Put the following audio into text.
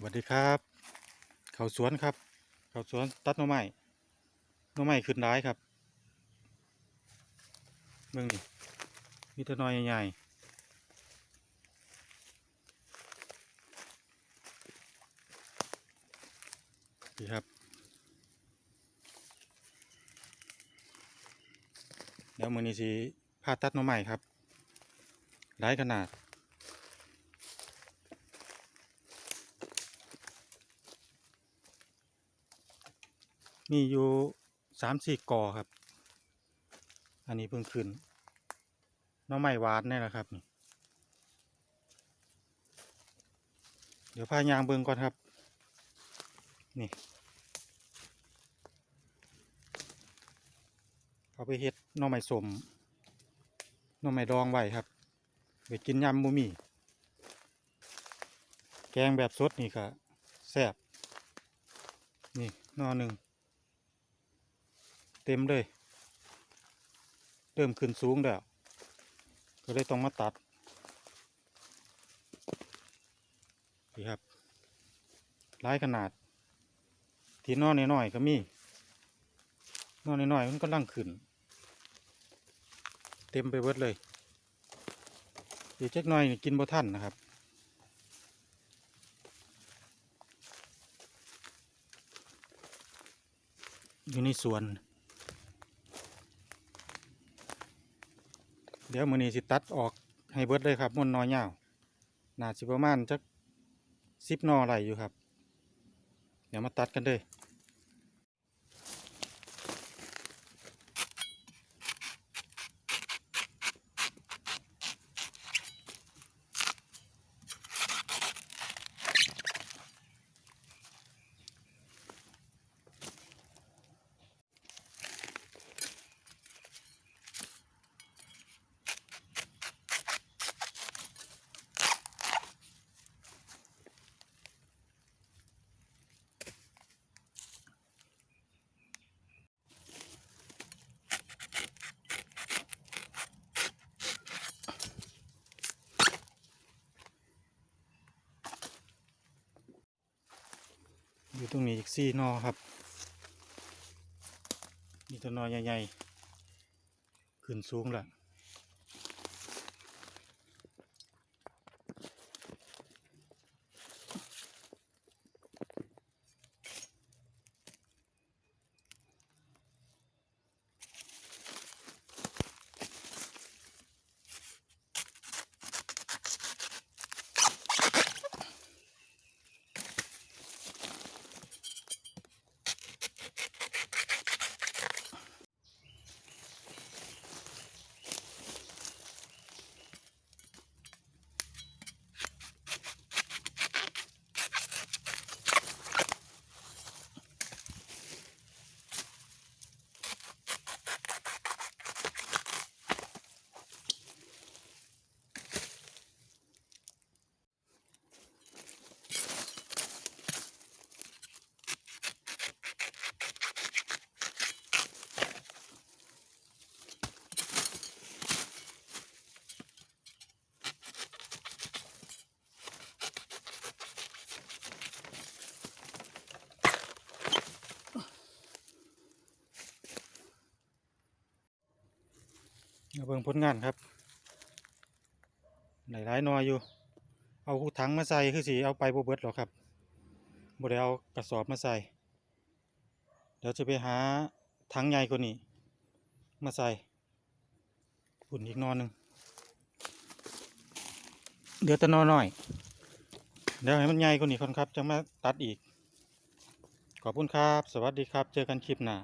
สวัสดีครับ เขาสวนครับ เขาสวนตัดหน่อไม้หน่อไม้ขึ้นร้ายครับเมืองนี่มีแต่หน้อยใหญ่ๆนี่ครับ เดี๋ยวมือนี้สิพาตัดหน่อไม้ครับหลายขนาด มีอยู่สามสี่กอครับ อันนี้เพิ่งขึ้นน้องไม้หวานนี่แหละครับ เดี๋ยวพายางเบิงก่อนครับ นี่เอาไปเฮ็ดน้องไม้สมน้องไม้ดองไว้ครับไปกินยำบุมีแกงแบบสดนี่ก็แซ่บนี่นอหนึ่ง เต็มเลย เริ่มขึ้นสูงแล้วก็เลยต้องมาตัดนี่ครับหลายขนาด ที่นอนน้อยๆก็มีนอนน้อยๆมันก็ลังขึ้น เต็มไปเบิดเลยอีกเจ็กหน่อยกินบ่ทันนะครับอยู่ในสวน เดี๋ยวมือนี้สิตัดออกให้เบิดเลยครับมวนน้อยยาวนาสิประมาณจักสิบนอไหลอยู่ครับ เดี๋ยวมาตัดกันเลย อยู่ตรงนี้อีกสี่นอครับ มีตัวนอใหญ่ๆขึ้นสูงและ เอาเบิ่งผลงานครับหลายหลายๆนออยู่ เอาถังมาใส่คือสิเอาไปโบเบิดหรอครับบ่ได้เอากระสอบมาใส่ เดี๋ยวจะไปหาถังใหญ่กว่านี้ มาใส่หุ่นอีกนอนหนึ่งเดี๋ยวแต่หนอน้อย เดี๋ยวให้มันใหญ่กว่านี้ก่อนครับ จะมาตัดอีก ขอบคุณครับ สวัสดีครับ เจอกันคลิปหน้า